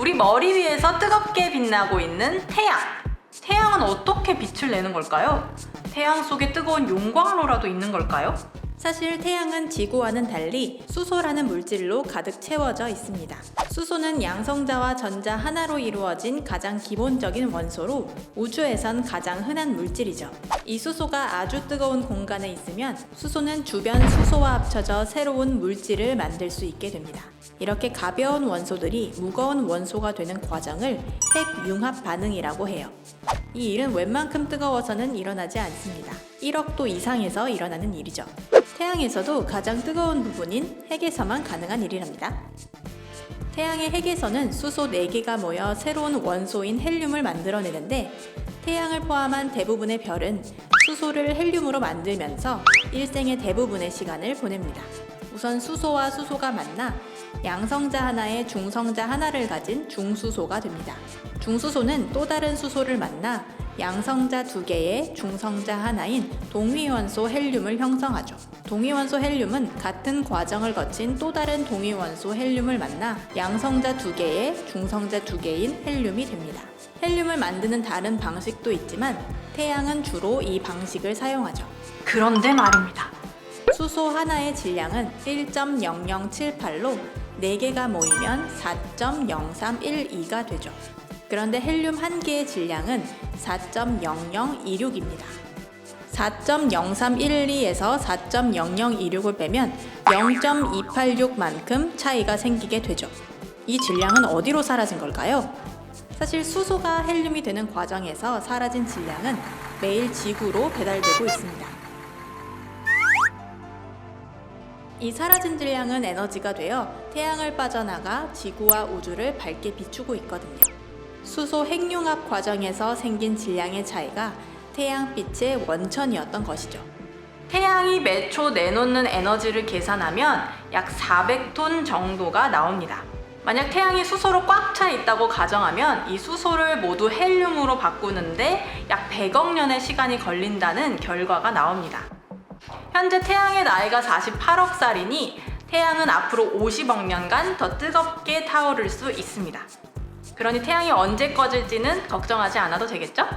우리 머리 위에서 뜨겁게 빛나고 있는 태양. 태양은 어떻게 빛을 내는 걸까요? 태양 속에 뜨거운 용광로라도 있는 걸까요? 사실 태양은 지구와는 달리 수소라는 물질로 가득 채워져 있습니다. 수소는 양성자와 전자 하나로 이루어진 가장 기본적인 원소로 우주에선 가장 흔한 물질이죠. 이 수소가 아주 뜨거운 공간에 있으면 수소는 주변 수소와 합쳐져 새로운 물질을 만들 수 있게 됩니다. 이렇게 가벼운 원소들이 무거운 원소가 되는 과정을 핵융합 반응이라고 해요. 이 일은 웬만큼 뜨거워서는 일어나지 않습니다. 1억 도 이상에서 일어나는 일이죠. 태양에서도 가장 뜨거운 부분인 핵에서만 가능한 일이랍니다. 태양의 핵에서는 수소 4개가 모여 새로운 원소인 헬륨을 만들어내는데 태양을 포함한 대부분의 별은 수소를 헬륨으로 만들면서 일생의 대부분의 시간을 보냅니다. 우선 수소와 수소가 만나 양성자 하나에 중성자 하나를 가진 중수소가 됩니다. 중수소는 또 다른 수소를 만나 양성자 두 개의 중성자 하나인 동위원소 헬륨을 형성하죠. 동위원소 헬륨은 같은 과정을 거친 또 다른 동위원소 헬륨을 만나 양성자 두 개의 중성자 두 개인 헬륨이 됩니다. 헬륨을 만드는 다른 방식도 있지만 태양은 주로 이 방식을 사용하죠. 그런데 말입니다. 수소 하나의 질량은 1.0078로 4개가 모이면 4.0312가 되죠. 그런데 헬륨 한 개의 질량은 4.0026입니다. 4.0312에서 4.0026을 빼면 0.286만큼 차이가 생기게 되죠. 이 질량은 어디로 사라진 걸까요? 사실 수소가 헬륨이 되는 과정에서 사라진 질량은 매일 지구로 배달되고 있습니다. 이 사라진 질량은 에너지가 되어 태양을 빠져나가 지구와 우주를 밝게 비추고 있거든요. 수소 핵융합 과정에서 생긴 질량의 차이가 태양빛의 원천이었던 것이죠. 태양이 매초 내놓는 에너지를 계산하면 약 400톤 정도가 나옵니다. 만약 태양이 수소로 꽉 차 있다고 가정하면 이 수소를 모두 헬륨으로 바꾸는데 약 100억 년의 시간이 걸린다는 결과가 나옵니다. 현재 태양의 나이가 48억 살이니 태양은 앞으로 50억 년간 더 뜨겁게 타오를 수 있습니다. 그러니 태양이 언제 꺼질지는 걱정하지 않아도 되겠죠?